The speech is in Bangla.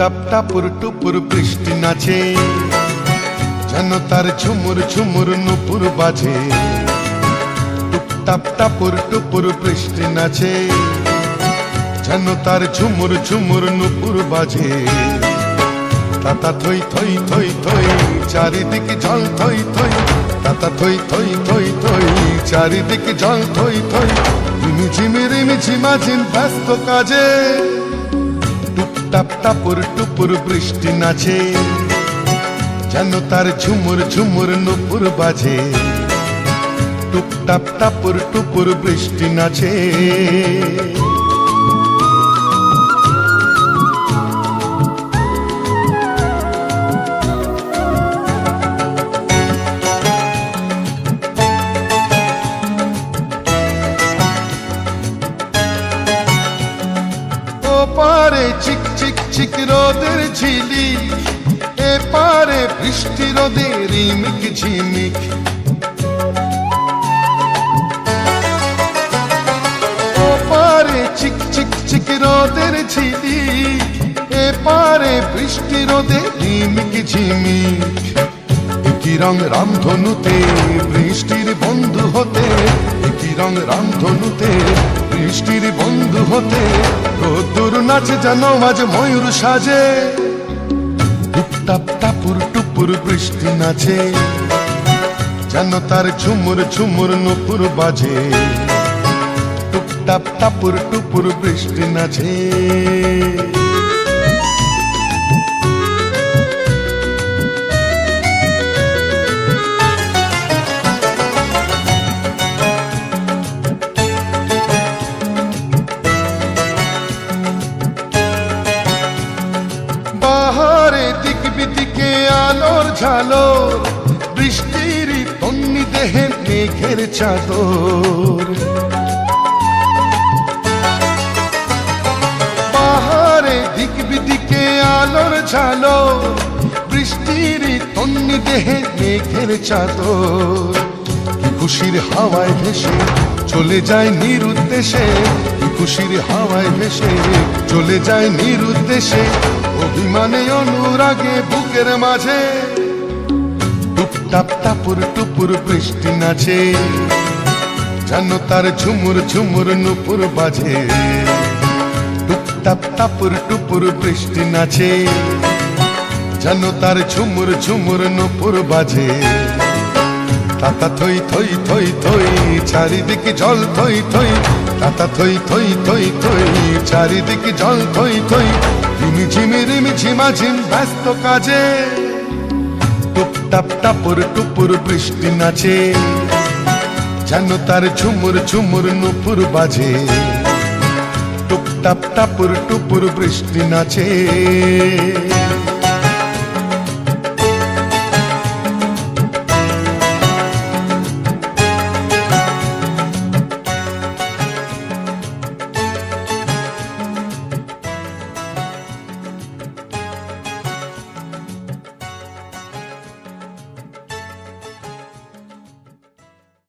টুপটাপ টাপুর বৃষ্টি নাচে। যেন তার ঝুমুর ঝুমুর নুপুর বাজে। টুপটাপ টাপুর বৃষ্টি নাচে। যেন তার ঝুমুর ঝুমুর নুপুর বাজে। তাতা থই থই থই থই, চারিদিকে জল থই থই। তাতা থই থই থই থই, চারিদিকে জল থই থই। রিমি ঝিমি রিমি ঝিমাঝিম ব্যস্ত কাজে। টুপটাপ টাপুর টুপুর বৃষ্টি নাচে। যেন তার ঝুমুর ঝুমুর নুপুর বাজে। টুপটাপ টাপুর টুপুর বৃষ্টি নাচে। চিক রোদের ঝিলি এ পারে বৃষ্টি রোদের রিমিক ঝিমিক। চিক চিক চিক রোদের ঝিলি এ পারে বৃষ্টি রোদে রিমিক ঝিমিক। একই রং রামধনুতে বৃষ্টির বন্ধু হতে, একই রং রামধনুতে বৃষ্টির বন্ধু হতে রোদ্দুর নাচে যেন আজ ময়ূর সাজে। টুপটাপ টাপুর টুপুর বৃষ্টি নাচে। যেন তার ঝুমুর ঝুমুর নুপুর বাজে। টুপটাপ টাপুর টুপুর বৃষ্টি নাচে। আলোর ঝালো বৃষ্টির তন্নি দেহে মেঘের চাদর। বাহারে দিক বিদিকে আলোর ঝালো বৃষ্টির তন্নি দেহে মেঘের চাদর। খুশির হাওয়ায় ভেসে চলে যায় নিরুদ্দেশে খুশির হাওয়ায় ভেসে চলে যায় নিরুদ্দেশে অভিমানে অনুরাগে বুকের মাঝে টুপটাপ টাপুর টুপুর বৃষ্টি নাচে। যেন তার ঝুমুর ঝুমুর নুপুর বাজে। টুপটাপ টাপুর টুপুর বৃষ্টি নাচে। যেন তার ঝুমুর ঝুমুর নুপুর বাজে। তাতা থই থই থই থই, চারিদিকে জল থই থই। তাতা থই থই থই থই, চারিদিকে জল থই থই। ঝিমি রিমি ঝিমা ঝিম ব্যস্ত কাজে। টুপটাপ টাপুর টুপুর বৃষ্টি নাচে। যেন তার ঝুমুর ঝুমুর নুপুর বাজে। টুপটাপ টাপুর টুপুর বৃষ্টি নাচে।